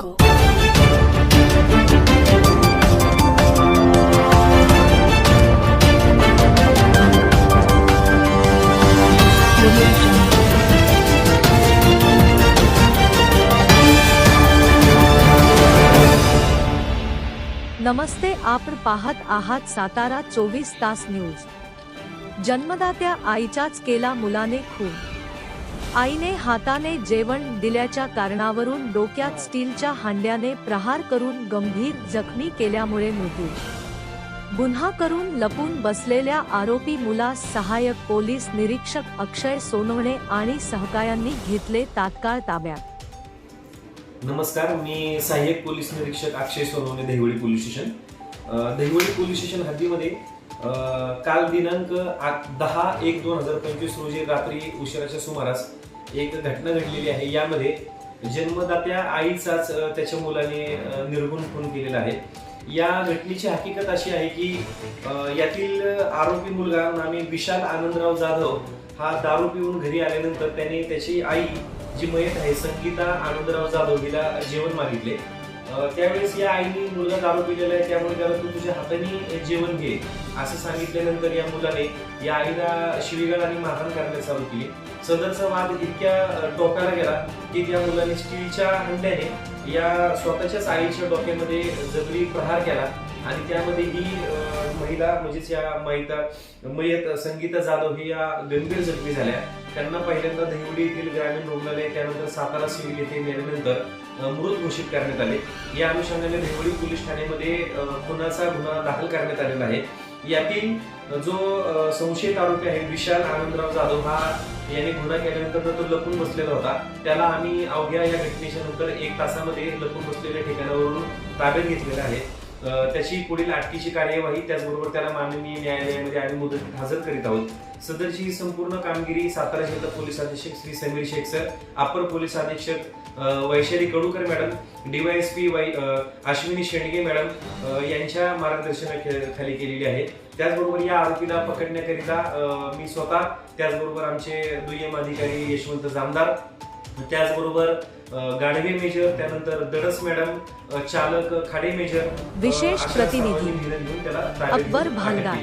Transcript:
jungle. नमस्ते आपण पाहत आहात सातारा चोवीस तास न्यूज जन्मदात्या आईच्याच केला मुलाने खून आईने हाताने जेवण दिल्याच्या कारणावरून डोक्यात स्टीलच्या हांड्याने प्रहार करून गंभीर जखमी केल्यामुळे मृत्यू. गुन्हा करून लपून बसलेल्या आरोपी मुलास सहाय्यक पोलीस निरीक्षक अक्षय सोनवणे आणि सहकायांनी घेतले तात्काळ ताब्यात. नमस्कार मी सहाय्यक पोलीस निरीक्षक अक्षय सोनवणे दहिवडी पोलीस स्टेशन. अ, दहिवडी पोलीस स्टेशन हद्दीमध्ये काल दिनांक दहा एक दोन हजार पंचवीस रोजी रात्री उशिराच्या सुमारास एक घटना घडलेली आहे. यामध्ये जन्मदात्या आईचाच त्याच्या मुलाने निर्गुण खून केलेला आहे. या घटनेची हकीकत अशी आहे की यातील आरोपी मुलगा नामे विशाल आनंदराव जाधव हा दारू पिऊन घरी आल्यानंतर त्याने त्याची आई जी मयत आहे संगीता आनंदराव जाधव हिला जेवण मागितले. त्यावेळेस या आईने मुलगा दारू पिलेला आहे त्यामुळे त्याला तू तुझ्या हाताने जेवण घे असं सांगितल्यानंतर या मुलाने या आईला शिवीगाळ आणि मारहाण करण्यास चालू केली. सदरचा वाद इतक्या टोकाला गेला की त्या मुलाने स्टीलच्या हंड्याने या स्वतःच्याच आईच्या डोक्यामध्ये जबरी प्रहार केला. आणि त्यामध्ये ही महिला म्हणजेच या महिता मयत संगीता जाधव हे या गंभीर जखमी झाल्या. त्यांना पहिल्यांदा दहिवडी येथील ग्रामीण रुग्णालय त्यानंतर सातारा सिव्हिल येथे नेल्यानंतर मृत घोषित करण्यात आले. या अनुषंगाने दहिवडी पोलीस ठाण्यामध्ये खुनाचा गुन्हा दाखल करण्यात आलेला आहे. यातील जो संशयित आरोपी आहे विशाल आनंदराव जाधव हा याने गुन्हा केल्यानंतर तो लपून बसलेला होता. त्याला आम्ही अवघ्या या घटनेच्या नंतर एक तासामध्ये लपून बसलेल्या ठिकाणावरून ताब्यात घेतलेला आहे. त्याची पुढील अटकीची कार्यवाही त्याचबरोबर त्याला माननीय न्यायालयामध्ये आम्ही मुदतीत हजर करीत आहोत. सदरची ही संपूर्ण कामगिरी सातारा जिल्हा पोलीस अधीक्षक श्री समीर शेख सर अपर पोलीस अधीक्षक Vaishali Kadukar madam DYSP Y Ashwini Shendge madam यांच्या मार्गदर्शनाखाली केलेली आहे. त्याचबरोबर या आरोपीला पकडण्याकरिता मी स्वतः त्याचबरोबर आमचे दुय्यम अधिकारी यशवंत जामदार त्याचबरोबर अ, गाढवे मेजर त्यानंतर दडस मॅडम चालक खाडे मेजर विशेष प्रतिनिधी त्याला अकबर भालदार.